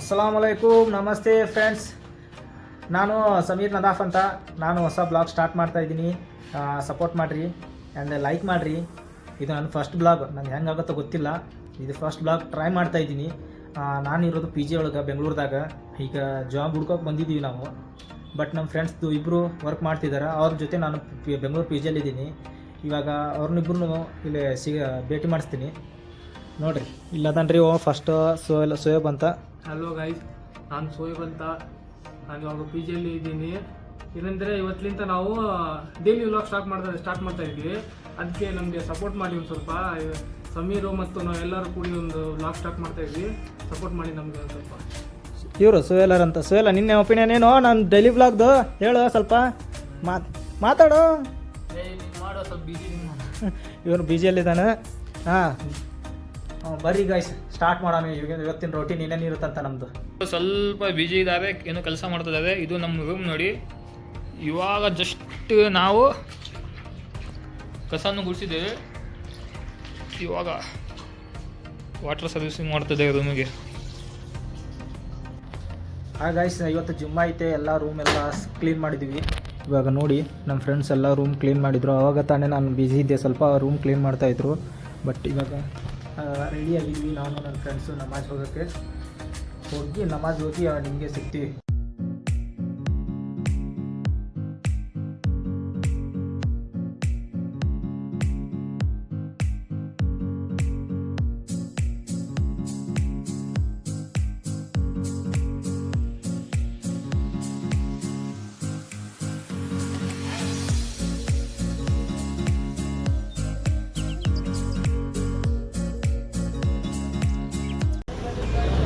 ಅಸ್ಸಲಾಮ್ ಅಲೈಕುಮ್ ನಮಸ್ತೆ ಫ್ರೆಂಡ್ಸ್ ನಾನು ಸಮೀರ್ ನದಾಫ್ ಅಂತ. ನಾನು ಹೊಸ ಬ್ಲಾಗ್ ಸ್ಟಾರ್ಟ್ ಮಾಡ್ತಾ ಇದ್ದೀನಿ. ಸಪೋರ್ಟ್ ಮಾಡಿರಿ ಆ್ಯಂಡ್ ಲೈಕ್ ಮಾಡಿರಿ. ಇದು ನನ್ನ ಫಸ್ಟ್ ಬ್ಲಾಗ್ ನನಗೆ ಹೆಂಗಾಗುತ್ತೋ ಗೊತ್ತಿಲ್ಲ. ಇದು ಫಸ್ಟ್ ಬ್ಲಾಗ್ ಟ್ರೈ ಮಾಡ್ತಾ ಇದ್ದೀನಿ. ನಾನು ಇರೋದು ಪಿ ಜಿ ಒಳಗೆ, ಬೆಂಗಳೂರದಾಗ. ಈಗ ಜಾಬ್ ಹುಡ್ಕೋಕೆ ಬಂದಿದ್ದೀವಿ ನಾವು. ಬಟ್ ನಮ್ಮ ಫ್ರೆಂಡ್ಸ್ದು ಇಬ್ಬರು ವರ್ಕ್ ಮಾಡ್ತಿದ್ದಾರೆ ಅವ್ರ ಜೊತೆ ನಾನು ಬೆಂಗಳೂರು ಪಿ ಜಿಯಲ್ಲಿದ್ದೀನಿ ಇವಾಗ ಅವ್ರನ್ನಿಬ್ರು ಇಲ್ಲಿ ಸಿಗ, ಭೇಟಿ ಮಾಡಿಸ್ತೀನಿ. ನೋಡಿರಿ. ಇಲ್ಲದನ್ರಿ ಓ ಫಸ್ಟ್ ಸೋಯಲ್ ಸೋಯಬ್ ಅಂತ. ಹಲೋ ಗೈಸ್ ನಾನು ಸೋಯಬ್ ಅಂತ. ನಾನು ಇವಾಗ ಪಿ ಜಿಯಲ್ಲಿ ಇದ್ದೀನಿ. ಏನಂದರೆ ಇವತ್ತಿಂದ ನಾವು ಡೈಲಿ ವ್ಲಾಗ್ ಸ್ಟಾರ್ಟ್ ಮಾಡ್ತಾ ಸ್ಟಾರ್ಟ್ ಮಾಡ್ತಾ ಇದ್ವಿ. ಅದಕ್ಕೆ ನಮಗೆ ಸಪೋರ್ಟ್ ಮಾಡಿ ಒಂದು ಸ್ವಲ್ಪ ಸಮೀರು ಮತ್ತು ನಾವು ಎಲ್ಲರೂ ಕೂಡಿ ಒಂದು ವ್ಲಾಗ್ ಸ್ಟಾರ್ಟ್ ಮಾಡ್ತಾ ಇದ್ವಿ. ಸಪೋರ್ಟ್ ಮಾಡಿ ನಮಗೆ ಒಂದು ಸ್ವಲ್ಪ. ಇವರು ಸುವೇಲರ್ ಅಂತ. ಸುವೇಲ ನಿನ್ನೆ ಒಪಿನಿಯನ್ ಏನು? ನಾನು ಡೈಲಿ ವ್ಲಾಗ್ದು ಹೇಳು ಸ್ವಲ್ಪ. ಮಾತ್ ಮಾತಾಡು. ಮಾಡೋ ಸ್ವಲ್ಪ ಬಿಜಿ ಇವನು ಬಿಜಿಯಲ್ಲಿದ್ದಾನೆ ಹಾಂ. ಬರ್ರಿ ಗಾಯ್ಸ್ ಸ್ಟಾರ್ಟ್ ಮಾಡೋಣ. ಇವಾಗ ಇವತ್ತಿನ ರೊಟೀನ್ ಏನೇನು ಇರುತ್ತಂತ ನಮ್ದು. ಸ್ವಲ್ಪ ಬಿಜಿ ಇದ್ದಾವೆ ಏನು ಕೆಲಸ ಮಾಡ್ತಿದ್ದಾವೆ ಇದು ನಮ್ಮ ರೂಮ್ ನೋಡಿ. ಇವಾಗ ಜಸ್ಟ್ ನಾವು ಕಸನ್ನು ಗುಡಿಸಿದ್ದೇವೆ. ಇವಾಗ ವಾಟರ್ ಸರ್ವಿಸಿಂಗ್ ಮಾಡ್ತಿದ್ದೇವೆ ರೂಮಿಗೆ ಹಾಂ ಗಾಯ್ಸ್ ಇವತ್ತು ಜಿಮ್ ಐತೆ. ಎಲ್ಲ ರೂಮ್ ಎಲ್ಲ ಕ್ಲೀನ್ ಮಾಡಿದ್ವಿ. ಇವಾಗ ನೋಡಿ ನಮ್ಮ ಫ್ರೆಂಡ್ಸ್ ಎಲ್ಲ ರೂಮ್ ಕ್ಲೀನ್ ಮಾಡಿದ್ರು. ಆವಾಗ ತಾನೇ ನಾನು ಬ್ಯುಸಿ ಇದ್ದೆ. ಸ್ವಲ್ಪ ರೂಮ್ ಕ್ಲೀನ್ ಮಾಡ್ತಾಯಿದ್ರು ಬಟ್ ಇವಾಗ ರೆಡಿ ಆಗಿದ್ವಿ ನಾನು ನನ್ನ ಫ್ರೆಂಡ್ಸು ನಮಾಜ್ ಹೋಗೋಕ್ಕೆ. ಹೋಗಿ ನಮಾಜ್ ಹೋಗಿ ನಿಮಗೆ ಸಿಗ್ತೀವಿ.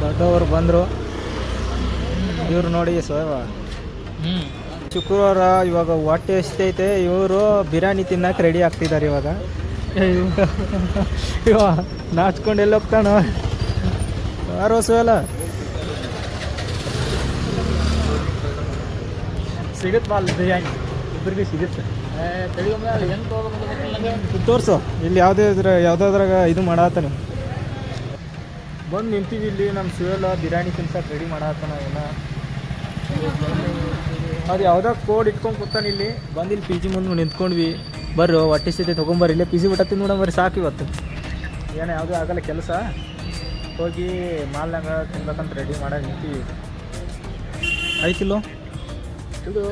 ದೊಡ್ಡವರು ಬಂದರು. ಇವ್ರು ನೋಡಿ ಸೋಯವ ಹ್ಞೂ ಶುಕ್ರವಾರ ಇವಾಗ ಹೊಟ್ಟೆ ಎಷ್ಟೈತೆ ಇವರು ಬಿರಿಯಾನಿ ತಿನ್ನಕ್ಕೆ ರೆಡಿ ಆಗ್ತಿದ್ದಾರೆ ಇವಾಗ. ಇವ ನಾಚ್ಕೊಂಡು ಎಲ್ಲಿ ಹೋಗ್ತಾನ. ಯಾರೋ ಸೋಯಲ ಸಿಗುತ್ತಾ ಅಲ್ಲಿ ಬಿರಿಯಾನಿ. ಇಬ್ಬರಿಗೆ ಸಿಗುತ್ತೆ. ತೋರಿಸು. ಇಲ್ಲಿ ಯಾವುದೇ ಇದ್ರೆ ಯಾವುದಾದ್ರಾಗ ಇದು ಮಾಡತ್ತಾನೆ ಬಂದು ನಿಂತೀವಿ ಇಲ್ಲಿ ನಮ್ಮ ಸುಯಲ ಬಿರಿಯಾನಿ ತಿನ್ಸಕ್ಕೆ ರೆಡಿ ಮಾಡತ್ತಾನ ಏನ ಅದು ಯಾವುದೋ ಕೋಡ್ ಇಟ್ಕೊಂಡು ಕೂತಾನೆ ಇಲ್ಲಿ. ಬಂದು ಇಲ್ಲಿ ಪಿ ಜಿ ಮುಂದೆ ನಿಂತ್ಕೊಂಡ್ವಿ. ಬರ್ರಿ ಹೊಟ್ಟೆ ಸ್ಥಿತಿ ತೊಗೊಂಬರ್ರಿ ಇಲ್ಲೇ ಪಿ ಜಿ ಊಟ ತಿಂದು ನೋಡೋ ಬರ್ರಿ ಸಾಕು ಇವತ್ತು. ಏನೋ ಯಾವುದೂ ಆಗಲ್ಲ ಕೆಲಸ. ಹೋಗಿ ಮಾಲ್ನಾಗ ತಿನ್ಬೇಕಂತ ರೆಡಿ ಮಾಡಕ್ಕೆ ನಿಂತೀವಿ. ಆಯ್ತಿಲ್ಲೋ ಇದು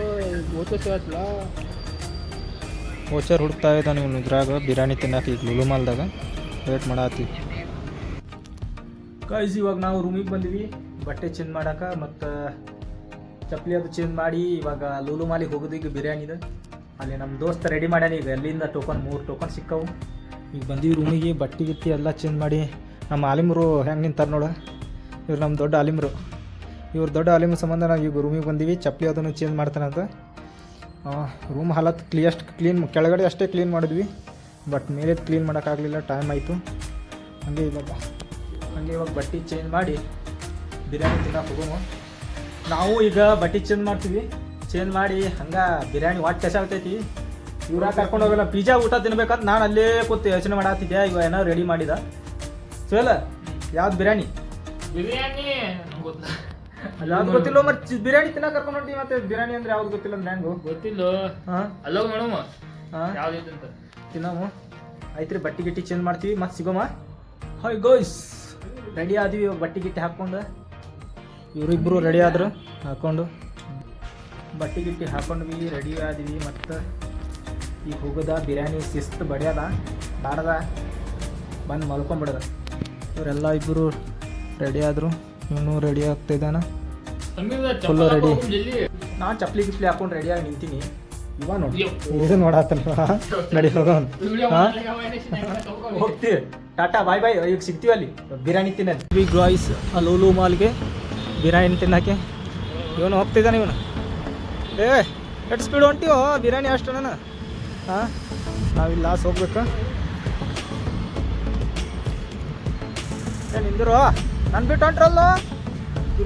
ಓಚರ್ ಹುಡುಕ್ತಾ ಇದ್ದಾನೆ ಇವನು ಇದ್ರಾಗ. ಬಿರಿಯಾನಿ ತಿನ್ನಕ್ಕೆ ಈಗ ಲುಲು ಮಾಲ್ದಾಗ ವೇಟ್ ಮಾಡತ್ತೀವಿ ಕಾಯ್ಸ್ ಇವಾಗ ನಾವು ರೂಮಿಗೆ ಬಂದ್ವಿ. ಬಟ್ಟೆ ಚೇಂಜ್ ಮಾಡಕ್ಕೆ ಮತ್ತು ಚಪ್ಪಲಿ ಅದು ಚೇಂಜ್ ಮಾಡಿ ಇವಾಗ ಲೂಲು ಮಾಲಿಗೆ ಹೋಗೋದು ಈಗ ಬಿರಿಯಾನಿದು ಅಲ್ಲಿ ನಮ್ಮ ದೋಸ್ತ ರೆಡಿ ಮಾಡ್ಯಾನ ಈಗ. ಅಲ್ಲಿಂದ ಟೋಕನ್ ಮೂರು ಟೋಕನ್ ಸಿಕ್ಕವು. ಈಗ ಬಂದೀವಿ ರೂಮಿಗೆ ಬಟ್ಟೆ ಗಿಟ್ಟಿ ಎಲ್ಲ ಚೇಂಜ್ ಮಾಡಿ. ನಮ್ಮ ಆಲಿಮ್ರು ಹೆಂಗೆ ನಿಂತಾರೆ ನೋಡು. ಇವ್ರು ನಮ್ಮ ದೊಡ್ಡ ಆಲಿಮ್ರು. ಇವ್ರು ದೊಡ್ಡ ಆಲಿಮ್ ಸಂಬಂಧ ನಾವು ಈಗ ರೂಮಿಗೆ ಬಂದೀವಿ. ಚಪ್ಪಲಿ ಅದನ್ನು ಚೇಂಜ್ ಮಾಡ್ತಾನಂತ ರೂಮ್ ಹಾಲತ್ ಕ್ಲಿಯಸ್ಟ್ ಕ್ಲೀನ್ ಕೆಳಗಡೆ ಅಷ್ಟೇ ಕ್ಲೀನ್ ಮಾಡಿದ್ವಿ. ಬಟ್ ಮೇಲೆ ಕ್ಲೀನ್ ಮಾಡೋಕ್ಕಾಗಲಿಲ್ಲ ಟೈಮ್ ಆಯಿತು. ಹಂಗೆ ಇವಾಗ ಹಾಗೆ ಇವಾಗ ಬಟ್ಟೆ ಚೇಂಜ್ ಮಾಡಿ ಬಿರಿಯಾನಿ ತಿನ್ನಕ್ಕೆ ಹೋಗೋಣ ನಾವು ಈಗ ಬಟ್ಟೆ ಚೇಂಜ್ ಮಾಡ್ತೀವಿ. ಚೇಂಜ್ ಮಾಡಿ ಹಂಗೆ ಬಿರಿಯಾನಿ ವಾಟ್ ಕೆಸ ಆಗ್ತೈತಿ. ಇವ್ರ ಕರ್ಕೊಂಡು ಹೋಗಲ್ಲ? ಪಿಜ್ಜಾ ಊಟ ತಿನ್ಬೇಕಂತ ನಾನು ಅಲ್ಲೇ ಕೂತು ಯೋಚನೆ ಮಾಡತ್ತಿದ್ದೆ ಇವ ಏನೋ ರೆಡಿ ಮಾಡಿದ. ಸೋಲ ಯಾವ್ದು ಬಿರಿಯಾನಿ? ಬಿರಿಯಾನಿ ಅಲ್ಲ ಯಾವ್ದು ಗೊತ್ತಿಲ್ಲ ಮತ್ತೆ ಬಿರಿಯಾನಿ ತಿನ್ನಕ್ಕೆ ಕರ್ಕೊಂಡು ಹೊಂಟಿ ಮತ್ತೆ ಬಿರಿಯಾನಿ ಅಂದ್ರೆ ಯಾವ್ದು ಗೊತ್ತಿಲ್ಲ ಅಂದ್ರೆ ಹೆಂಗು? ಗೊತ್ತಿಲ್ಲ? ಹಾಂ? ಅಲ್ಲೋಗಿ ಮೇಡಮ್ ಹಾಂ? ಯಾವ್ದೈತೆ ಅಂತ ಆಯ್ತು ರೀ ಬಟ್ಟೆ ಗಿಟ್ಟಿ ಚೇಂಜ್ ಮಾಡ್ತೀವಿ. ಮತ್ತೆ ಸಿಗೋಮ? ಹಾಯ್ ಗೋಯ್ಸ್ ರೆಡಿ ಆದ್ವಿ ಇವಾಗ ಬಟ್ಟೆ ಗಿಟ್ಟಿ ಹಾಕ್ಕೊಂಡು. ಇವರಿಬ್ಬರು ರೆಡಿ ಆದ್ರು ಹಾಕ್ಕೊಂಡು ಬಟ್ಟೆ ಗಿಟ್ಟಿ ಹಾಕೊಂಡ್ವಿ ರೆಡಿ ಆದ್ವಿ ಮತ್ತು ಈ ಹುಗದ ಬಿರಿಯಾನಿ ಶಿಸ್ತು ಬಡಿಯದ ಬಾರದ. ಬಂದು ಮಲ್ಕೊಂಬಿಡದ. ಇವರೆಲ್ಲ ಇಬ್ಬರು ರೆಡಿ ಆದರು ಇವನು ರೆಡಿ ಆಗ್ತಿದ್ದಾನ ಫುಲ್ಲು ರೆಡಿ ನಾನು ಚಪ್ಲಿ ಗಿಪ್ಲಿ ಹಾಕೊಂಡು ರೆಡಿಯಾಗಿ ನಿಂತೀನಿ. ಇವ ನೋಡಿ. ಇದು ನೋಡತ್ತಲ್ಲ ನಡಿ ಹೋಗೋಣ ಹಾಂ? ಹೋಗ್ತೀವಿ. ಟಾಟಾ ಬಾಯ್ ಬಾಯ್. ಈಗ ಸಿಗ್ತೀವಿ ಅಲ್ಲಿ. ಬಿರಿಯಾನಿ ತಿನ್ನೋದು ಬಿಗ್ ರಾಯ್ಸ್ ಲೂಲು ಮಾಲ್ಗೆ ಬಿರಿಯಾನಿ ತಿನ್ನಕ್ಕೆ. ಇವನು ಹೋಗ್ತಿದ್ದಾನೆ ಇವನು. ಏ ಎಷ್ಟು ಸ್ಪೀಡ್ ಹೊಂಟಿವೋ ಬಿರಿಯಾನಿ ಅಷ್ಟು ನಾನು. ಹಾಂ ನಾವಿಲ್ಲಿ ಲಾಸ್ ಹೋಗ್ಬೇಕಾ. ಏ ನಿಂದಿರೋ? ನಾನು ಬಿಟ್ಟು ಹೊಂಟ್ರಲ್ಲ?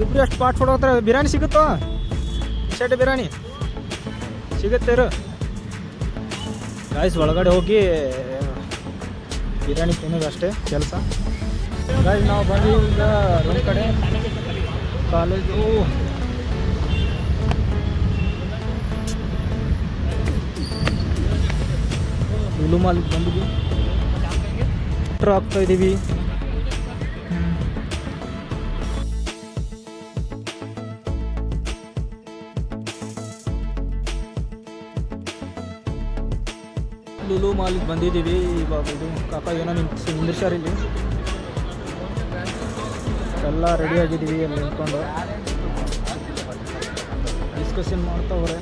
ಇಬ್ಬರು ಎಷ್ಟು ಪಾಟ್ ಕೊಡೋತ್ರ ಬಿರಿಯಾನಿ ಸಿಗುತ್ತೋ? ಶೆಟ್ ಬಿರಿಯಾನಿ. ಸಿಗುತ್ತೆ ಇರು ಗಾಯ್ಸ್ ಒಳಗಡೆ ಹೋಗಿ ಬಿರಿಯಾನಿ ತಿನ್ನೋದು ಅಷ್ಟೇ ಕೆಲಸ. ಗಾಯ್ಸ್ ನಾವು ಬಂದು ಈಗ ರೂಮ್ ಕಡೆ. ಕಾಲೇಜು ಲುಲು ಮಾಲಿಗೆ ಬಂದಿದ್ವಿ ಎಂಟ್ರ್ ಆಗ್ತಾ ಇದ್ದೀವಿ ಮಾಲಿಗೆ ಬಂದಿದ್ದೀವಿ. ಇವಾಗ ಇದು ಕಾಕ ಏನೋ ನಿಂತು ನಿಂದಿರ್ಸಾರಿಲ್ಲಿ ಎಲ್ಲ ರೆಡಿ ಆಗಿದ್ದೀವಿ ಅಲ್ಲಿ ನಿಂತ್ಕೊಂಡು. ಡಿಸ್ಕಷನ್ ಮಾಡ್ತಾವ್ರೆ.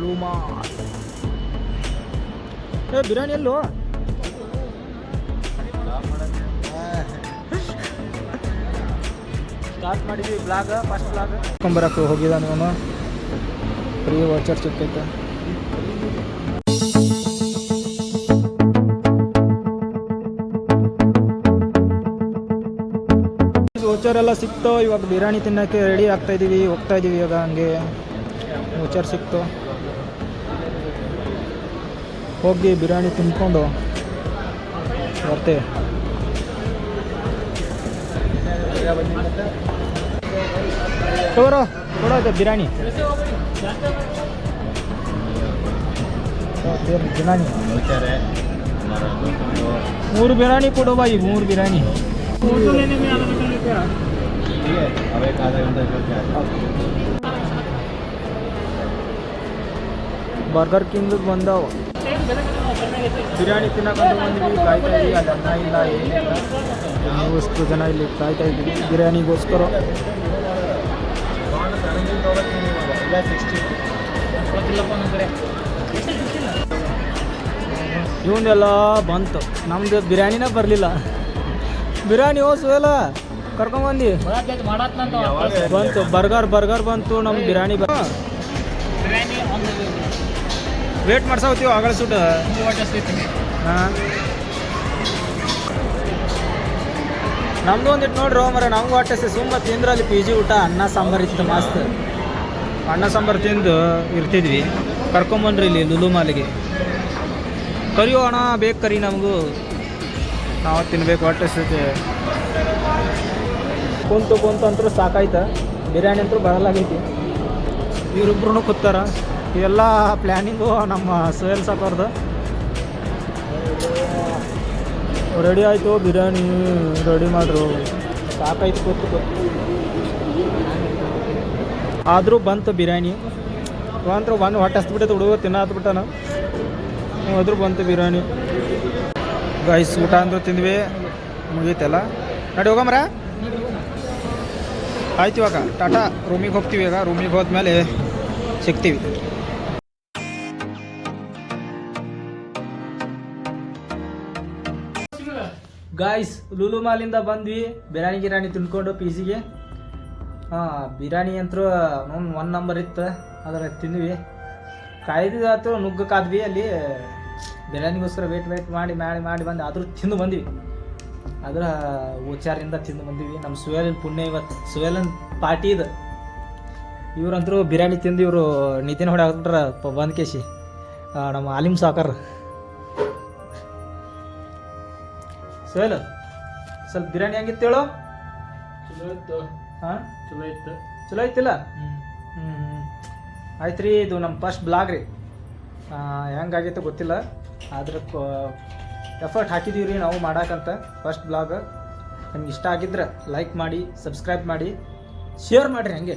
ಲೂಮಾ. ಏ, ಬಿರಿಯಾನಿ ಎಲ್ಲೋ? ಸ್ಟಾರ್ಟ್ ಮಾಡಿದ್ವಿ ಬ್ಲಾಗ್ ಫಸ್ಟ್ ಬ್ಲಾಗ್ ಕಂಬರಕ್ಕೆ ಹೋಗಿದ್ದಾನೆ ಅವನು ಫ್ರೀ ವಾಚರ್ ಸಿಕ್ಕೈತೆ. ವೋಚರ್ ಎಲ್ಲ ಸಿಕ್ತು. ಇವಾಗ ಬಿರಿಯಾನಿ ತಿನ್ನೋಕ್ಕೆ ರೆಡಿ ಆಗ್ತಾ ಇದೀವಿ. ಹೋಗ್ತಾ ಇದೀವಿ ಇವಾಗ ಹಂಗೆ. ವೋಚರ್ ಸಿಕ್ತು. ಹೋಗಿ ಬಿರಿಯಾನಿ ತಿನ್ಕೊಂಡು ಬರ್ತೇವೆ ತಗೋರೋ ಕೊಡೋದು ಬಿರಿಯಾನಿ. ಬಿರಿಯಾನಿ. ಮೂರು ಬಿರಿಯಾನಿ ಕೊಡು ಬಾಯಿ ಮೂರು ಬಿರಿಯಾನಿ? ಬರ್ಗರ್ ಕಿಂಗ್ ಬಂದವ. ಬಿರಿಯಾನಿ ತಿನ್ನಕೊಂಡು ಜನ ಇಲ್ಲಿ ಕಾಯ್ತಾ ಇದ್ದೀವಿ ಬಿರಿಯಾನಿಗೋಸ್ಕರ. ಇವನ್ನೆಲ್ಲ ಬಂತು. ನಮ್ದು ಬಿರಿಯಾನಿನೇ ಬರಲಿಲ್ಲ. ಬಿರಿಯಾನಿ ಹೋಸಲ್ಲ ಕರ್ಕೊಂಬಂದು ಬಂತು. ಬರ್ಗರ್ ಬರ್ಗರ್ ಬಂತು. ನಮ್ಮ ಬಿರಿಯಾನಿ ವೇಟ್ ಮಾಡ್ಸಾವತ್ತೀವಿ ಆಗಳ ಸುಟ್ಟು ಹಾಂ. ನಮ್ದು ಒಂದಿಟ್ಟು ನೋಡ್ರಿ ಮರ ನಮ್ಗೆ ಹೊಟ್ಟೆ ಸುಮ್ಮ ತಿಂದ್ರೆ ಅಲ್ಲಿ ಪಿ ಜಿ ಊಟ, ಅನ್ನ, ಸಾಂಬಾರು ಇತ್ತು ಮಸ್ತ್. ಅನ್ನ, ಸಾಂಬಾರು ತಿಂದು ಇರ್ತಿದ್ವಿ. ಕರ್ಕೊಂಬನ್ರಿ ಇಲ್ಲಿ ಲುಲು ಮಾಲಿಗೆ. ಕರಿಯೋ ಅಣ್ಣ, ಬೇಕು ಕರಿ ನಮಗೂ. ನಾವು ತಿನ್ಬೇಕು ಹೊಟ್ಟೆ ಕುಂತು ಕುಂತು ಅಂತೂ ಸಾಕಾಯ್ತು. ಬಿರಿಯಾನಿ ಅಂತೂ ಬರಲಾಗೈತಿ ಇವರಿಬ್ರು ಕೂತಾರ. ಇವೆಲ್ಲ ಪ್ಲ್ಯಾನಿಂಗು ನಮ್ಮ ಸುಹೇಲ್ ಸಾಕೋರ್ದು ರೆಡಿ ಆಯಿತು ಬಿರಿಯಾನಿ ರೆಡಿ ಮಾಡ್ರು. ಸಾಕಾಯ್ತು ಕೂತು ಕೂತು. ಆದರೂ ಬಂತು ಬಿರಿಯಾನಿ. ಅಂದ್ರೆ ಒಂದು ಹೊಟ್ಟೆ ಹಸ್ಬಿಟ್ಟೈತೆ ಹುಡುಗ ತಿನ್ನ ಹತ್ಬಿಟ್ಟಾನ ಆದರೂ ಬಂತು ಬಿರಿಯಾನಿ. ಗೈಸ್ ಊಟ ಅಂದ್ರೂ ತಿಂದ್ವಿ. ಮುಗೀತಲ್ಲ. ನಡಿ ಹೋಗಮ್ರ. ಆಯ್ತು ಇವಾಗ, ಟಾಟಾ ರೂಮಿಗೆ ಹೋಗ್ತೀವಿ ಈಗ ರೂಮಿಗೆ ಹೋದ್ಮೇಲೆ ಸಿಗ್ತೀವಿ. ಗಾಯ್ಸ್ ಲೂಲು ಮಾಲಿಂದ ಬಂದ್ವಿ. ಬಿರಿಯಾನಿ ಗಿರಾಣಿ ತಿನ್ಕೊಂಡು ಪಿ ಜಿಗೆ ಹಾಂ, ಬಿರಿಯಾನಿ ಅಂತೂ ಒನ್ ನಂಬರ್ ಇತ್ತು. ಅದರ ತಿಂದ್ವಿ. ಕಾಯ್ದಿದಾತು ನುಗ್ಗಕ್ಕಾದ್ವಿ ಅಲ್ಲಿ. ಬಿರಿಯಾನಿಗೋಸ್ಕರ ವೇಟ್ ವೇಟ್ ಮಾಡಿ ಮಾಡಿ ಮಾಡಿ ಬಂದು ಆದರೂ ತಿಂದು ಬಂದ್ವಿ. ಅದ್ರ ಉಚಾರಿಂದ ತಿಂದು ಬಂದಿವಿ. ನಮ್ಮ ಸುವೇಲನ್ ಪುಣ್ಯ ಇವತ್ತು ಸುವೇಲನ್ ಪಾರ್ಟಿ ಇದು. ಇವ್ರಂತರೂ ಬಿರಿಯಾನಿ ತಿಂದು ಇವರು ನಿತಿನ್ ಹೊಡೆ ಹಾಕ್ಬಿಟ್ರ ಬಂದ್ ಕೇಸಿ ನಮ್ಮ ಆಲಿಮ್ ಸಾಕರ್. ಸುವೇಲ್ ಸ್ವಲ್ಪ ಬಿರಿಯಾನಿ ಹೆಂಗಿತ್ತು ಹೇಳು? ಚಲೋ ಇತ್ತು. ಹಾಂ ಚಲೋ ಇತ್ತು. ಚಲೋ ಐತಿಲ್ಲ? ಹ್ಞೂ ಆಯ್ತು ರೀ ಇದು ನಮ್ಮ ಫಸ್ಟ್ ಬ್ಲಾಗ್ ರೀ. ಹೆಂಗಾಗೈತೆ ಗೊತ್ತಿಲ್ಲ. ಆದ್ರೆ ಎಫರ್ಟ್ ಹಾಕಿದೀವಿ ರೀ ನಾವು ಮಾಡೋಕ್ಕಂತ ಫಸ್ಟ್ ಬ್ಲಾಗ್ ನಿಮ್ಗೆ ಇಷ್ಟ ಆಗಿದ್ರೆ ಲೈಕ್ ಮಾಡಿ ಸಬ್ಸ್ಕ್ರೈಬ್ ಮಾಡಿ ಶೇರ್ ಮಾಡಿರಿ ಹಂಗೆ.